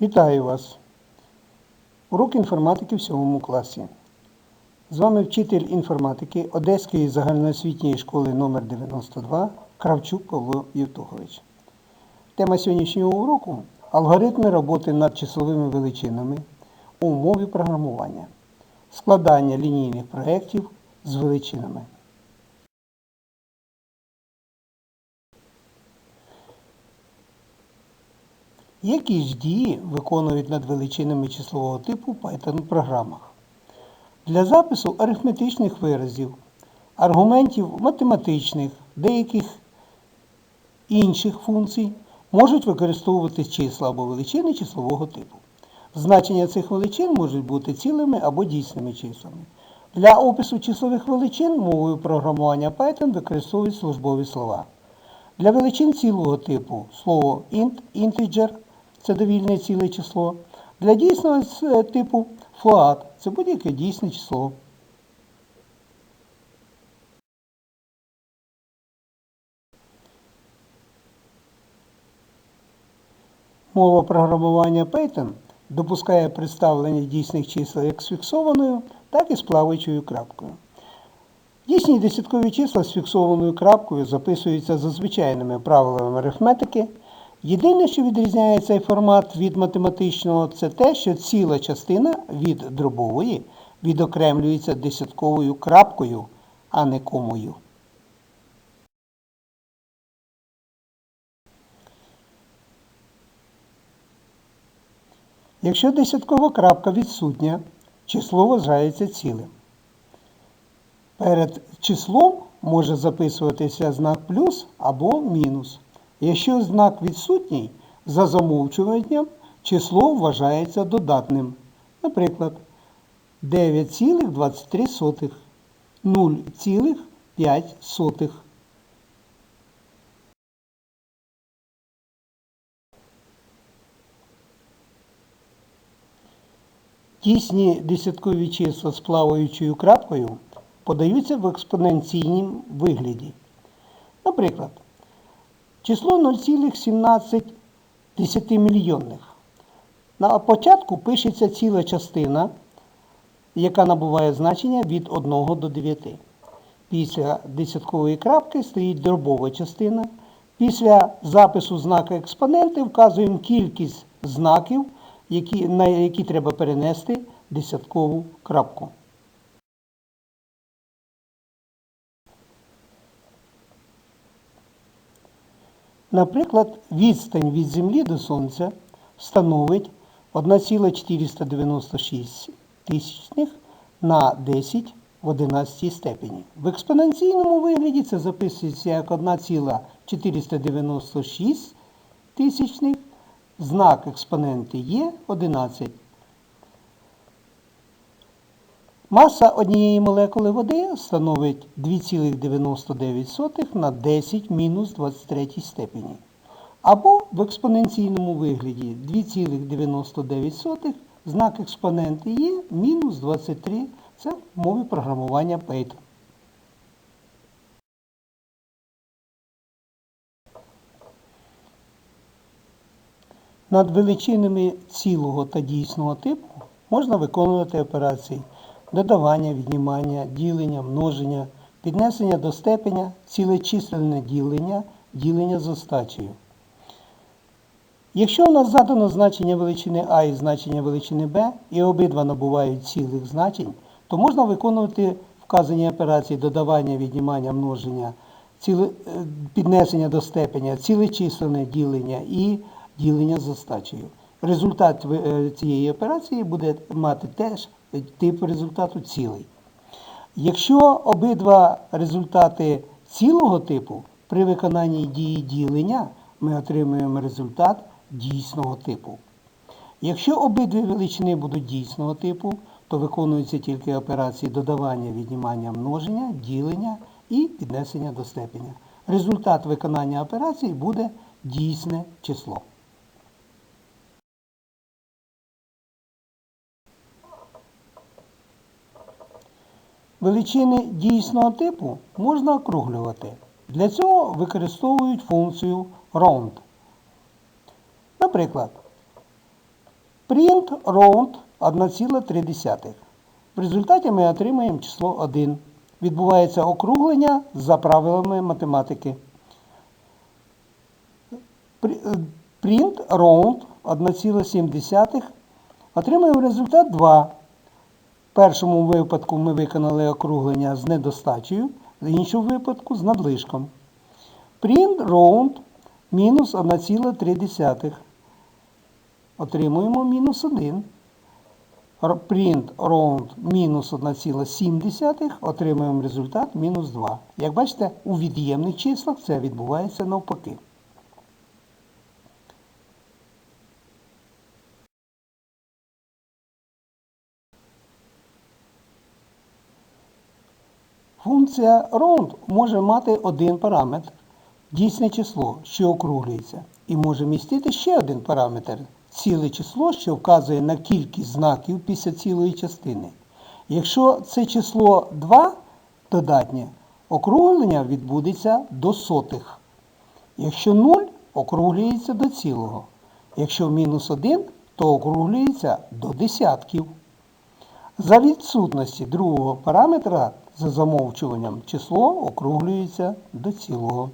Вітаю вас! Урок інформатики в 7 класі. З вами вчитель інформатики Одеської загальноосвітньої школи номер 92 Кравчук Павло Євтухович. Тема сьогоднішнього уроку алгоритми роботи над числовими величинами у мові програмування, складання лінійних проєктів з величинами. Які ж дії виконують над величинами числового типу в Python програмах? Для запису арифметичних виразів, аргументів математичних, деяких інших функцій можуть використовуватись числа або величини числового типу. Значення цих величин можуть бути цілими або дійсними числами. Для опису числових величин мовою програмування Python використовують службові слова. Для величин цілого типу слово int, integer це довільне ціле число. Для дійсного е, типу float це будь-яке дійсне число. Мова програмування Python допускає представлення дійсних чисел як з фіксованою, так і з плаваючою крапкою. Дійсні десяткові числа з фіксованою крапкою записуються за звичайними правилами арифметики. Єдине, що відрізняє цей формат від математичного, це те, що ціла частина від дробової відокремлюється десятковою крапкою, а не комою. Якщо десяткова крапка відсутня, число вважається цілим. Перед числом може записуватися знак плюс або мінус. Якщо знак відсутній, за замовчуванням число вважається додатним. Наприклад, 9,23, 0,5. Дійсні десяткові числа з плаваючою крапкою подаються в експоненційнім вигляді. Наприклад, число 0,17 десятимільйонних. На початку пишеться ціла частина, яка набуває значення від 1 до 9. Після десяткової крапки стоїть дробова частина. Після запису знака експоненти вказуємо кількість знаків, які, на які треба перенести десяткову крапку. Наприклад, відстань від Землі до Сонця становить 1,496 тисячних на 10 в 11 степені. В експоненційному вигляді це записується як 1,496 тисячних, знак експоненти є 11. Маса однієї молекули води становить 2,99 на 10 мінус 23 степені. Або в експоненційному вигляді 2,99 знак експоненти є мінус 23. Це в мові програмування Python. Над величинами цілого та дійсного типу можна виконувати операції додавання, віднімання, ділення, множення, піднесення до степеня, цілечисельне ділення, ділення з остачею. Якщо у нас задано значення величини А і значення величини Б, і обидва набувають цілих значень, то можна виконувати вказані операції додавання, віднімання, множення, ціле, піднесення до степеня, цілечисленне ділення і ділення з остачею. Результат е, цієї операції буде мати теж тип результату цілий. Якщо обидва результати цілого типу при виконанні дії ділення ми отримуємо результат дійсного типу. Якщо обидві величини будуть дійсного типу, то виконуються тільки операції додавання, віднімання множення, ділення і піднесення до степеня. Результат виконання операцій буде дійсне число. Величини дійсного типу можна округлювати. Для цього використовують функцію round. Наприклад, Print round 1,3. В результаті ми отримаємо число 1. Відбувається округлення за правилами математики. Е, Print round 1,7. Отримаємо результат 2. Першому випадку ми виконали округлення з недостачею, в іншому випадку з надлишком. Print round мінус 1,3. Отримуємо мінус 1. Print round мінус 1,7. Отримуємо результат мінус 2. Як бачите, у від'ємних числах це відбувається навпаки. Функція round може мати один параметр дійсне число, що округлюється, і може містити ще один параметр ціле число, що вказує на кількість знаків після цілої частини. Якщо це число 2 додатнє, округлення відбудеться до сотих. Якщо 0, округлюється до цілого. Якщо мінус 1, то округлюється до десятків. За відсутності другого параметра за замовчуванням число округлюється до цілого.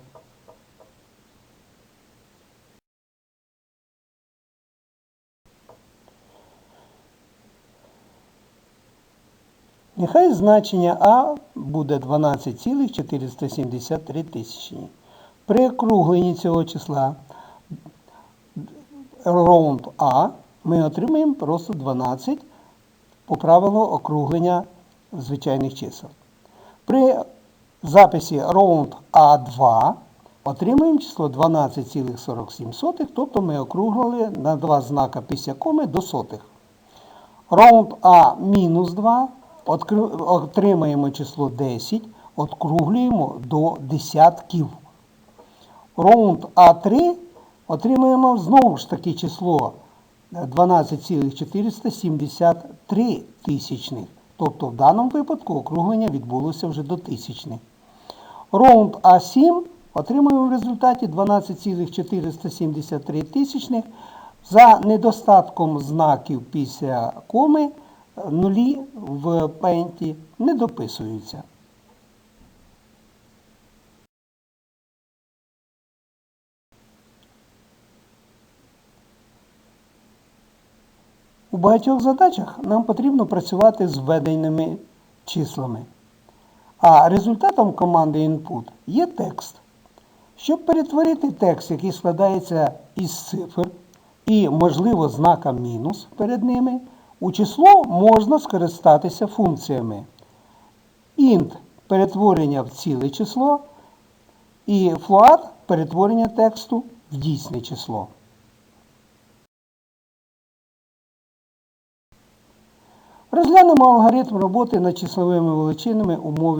Нехай значення А буде 12,473 тисячні. При округленні цього числа round А ми отримаємо просто 12 по правилу округлення звичайних чисел. При записі round А2 отримуємо число 12,47, тобто ми округлили на два знака після коми до сотих. Round А мінус 2 отримаємо число 10, округлюємо до десятків. Round А3 отримаємо знову ж таки число 12,473 тисячних. Тобто в даному випадку округлення відбулося вже до тисячних. Раунд А7 отримуємо в результаті 12,473 тисячних. За недостатком знаків після коми нулі в пенті не дописуються. У багатьох задачах нам потрібно працювати з введеними числами. А результатом команди input є текст. Щоб перетворити текст, який складається із цифр і, можливо, знака мінус перед ними, у число можна скористатися функціями int перетворення в ціле число і float перетворення тексту в дійсне число. Розглянемо алгоритм роботи над числовими величинами у мові.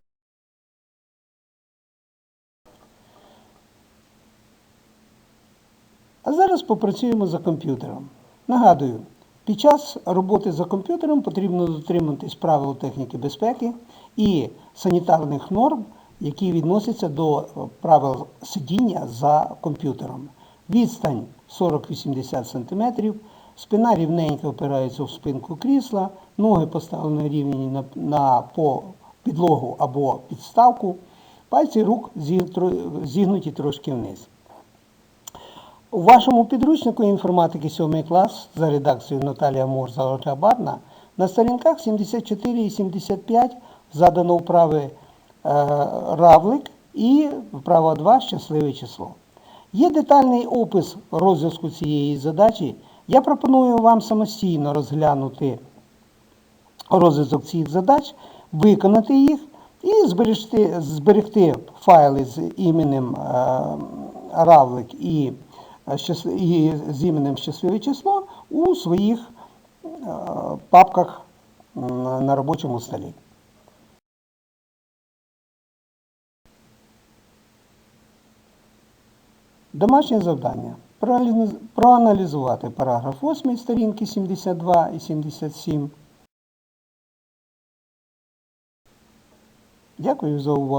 А зараз попрацюємо за комп'ютером. Нагадую, під час роботи за комп'ютером потрібно дотримуватись правил техніки безпеки і санітарних норм, які відносяться до е, правил сидіння за комп'ютером. Відстань 40-80 см, спина рівненько опирається в спинку крісла, ноги поставлені рівні на, на по підлогу або підставку, пальці рук зі- зігнуті трошки вниз. У вашому підручнику інформатики 7 клас за редакцією Наталія Морза Ольга Барна на сторінках 74 і 75 задано вправи е, равлик і вправа 2 щасливе число. Є детальний опис розв'язку цієї задачі. Я пропоную вам самостійно розглянути розв'язок цих задач, виконати їх і зберегти, зберегти файли з іменем е, равлик і, е, і з іменем щасливе число у своїх е, папках на робочому столі. Домашнє завдання. Проаналіз- Проаналізувати параграф 8 сторінки 72 і 77. Дякую за увагу.